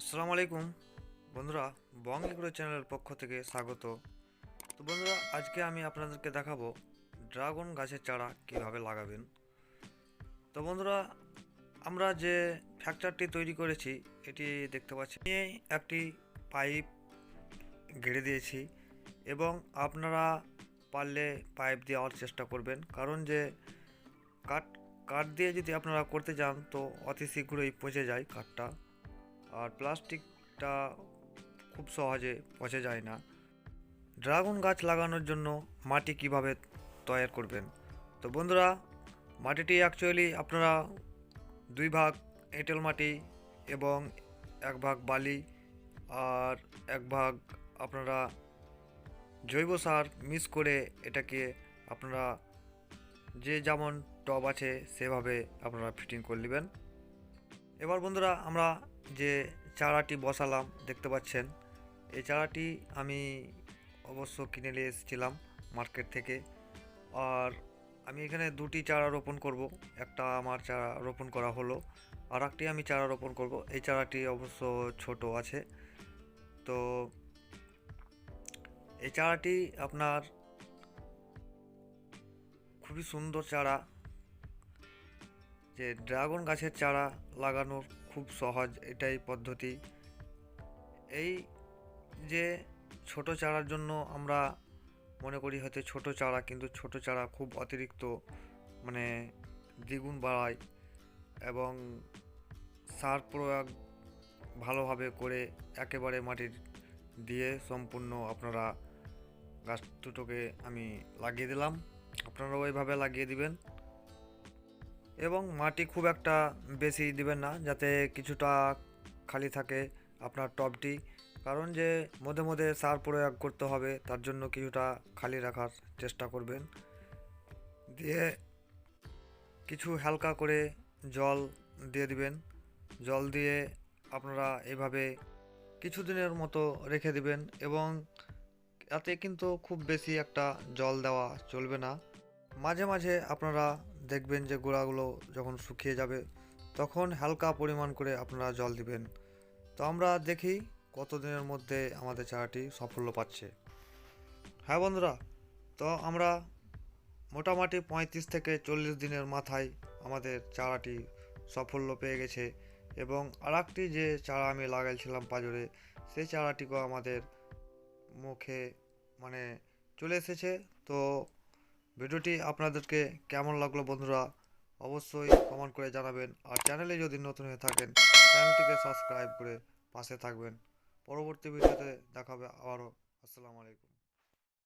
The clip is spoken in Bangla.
আসসালামু আলাইকুম। বন্ধুরা, বং এগ্রো চ্যানেলের পক্ষ থেকে স্বাগত। তো বন্ধুরা, আজকে আমি আপনাদেরকে দেখাবো ড্রাগন গাছের চারা কীভাবে লাগাবেন। তো বন্ধুরা, আমরা যে ফ্র্যাকচারটি তৈরি করেছি, এটি দেখতে পাচ্ছি একটি পাইপ গেড়ে দিয়েছি এবং আপনারা পারলে পাইপ দেওয়ার চেষ্টা করবেন। কারণ যে কাঠ কাঠ দিয়ে যদি আপনারা করতে যান তো অতি শীঘ্রই পচে যায় কাঠটা। আর প্লাস্টিকটা খুব সহজে পচে যায় না। ড্রাগন গাছ লাগানোর জন্য মাটি কীভাবে তৈরি করবেন? তো বন্ধুরা, মাটিটি অ্যাকচুয়ালি আপনারা দুই ভাগ এঁটেল মাটি এবং এক ভাগ বালি আর এক ভাগ আপনারা জৈব সার মিক্স করে এটাকে আপনারা যে যেমন টব আছে সেভাবে আপনারা ফিটিং করে নেবেন। এবার বন্ধুরা আমরা যে চারাটি বসালাম, দেখতে পাচ্ছেন। এই চারাটি আমি অবশ্য কিনে নিয়ে এসেছিলাম মার্কেট থেকে। আর আমি এখানে দুটি চারা রোপণ করব। একটা আমার চারা রোপণ করা হলো, আর একটি আমি চারা রোপণ করব। এই চারাটি অবশ্য ছোট আছে। তো এই চারাটি আপনার খুবই সুন্দর চারা। যে ড্রাগন গাছের চারা লাগানোর খুব সহজ এটাই পদ্ধতি। এই যে ছোট চারার জন্য আমরা মনে করি হয়তো ছোট চারা, কিন্তু ছোট চারা খুব অতিরিক্ত মানে দ্বিগুণ বাড়ায় এবং সার প্রয়োগ ভালোভাবে করে একেবারে মাটির দিয়ে সম্পূর্ণ আপনারা গাছ দুটোকে আমি লাগিয়ে দিলাম। আপনারাও ওইভাবে লাগিয়ে দিবেন। এবং মাটি খুব একটা বেশি দিবেন না, যাতে কিছুটা খালি থাকে আপনার টবটি। কারণ যে মধ্যে মধ্যে সার প্রয়োগ করতে হবে, তার জন্য কিছুটা খালি রাখার চেষ্টা করবেন। দিয়ে কিছু হালকা করে জল দিয়ে দিবেন। জল দিয়ে আপনারা এভাবে কিছুদিনের মতো রেখে দিবেন এবং এতে কিন্তু খুব বেশি একটা জল দেওয়া চলবে না। মাঝে মাঝে আপনারা দেখবেন যে গোড়াগুলো যখন শুকিয়ে যাবে, তখন হালকা পরিমাণ করে আপনারা জল দিবেন। তো আমরা দেখি কতদিনের মধ্যে আমাদের চারাটি সাফল্য পাচ্ছে। হ্যাঁ বন্ধুরা, তো আমরা মোটামুটি পঁয়ত্রিশ থেকে চল্লিশ দিনের মাথায় আমাদের চারাটি সাফল্য পেয়ে গেছে এবং আরেকটি যে চারা আমি লাগাইছিলাম পাজরে, সেই চারাটিকেও আমাদের মুখে মানে চলে এসেছে। তো ভিডিওটি আপনাদেরকে কেমন লাগল বন্ধুরা অবশ্যই কমেন্ট করে জানাবেন। আর চ্যানেলে যদি নতুন হয়ে থাকেন, চ্যানেলটিকে সাবস্ক্রাইব করে পাশে থাকবেন। পরবর্তী ভিডিওতে দেখাবে আবারও। আসসালামু আলাইকুম।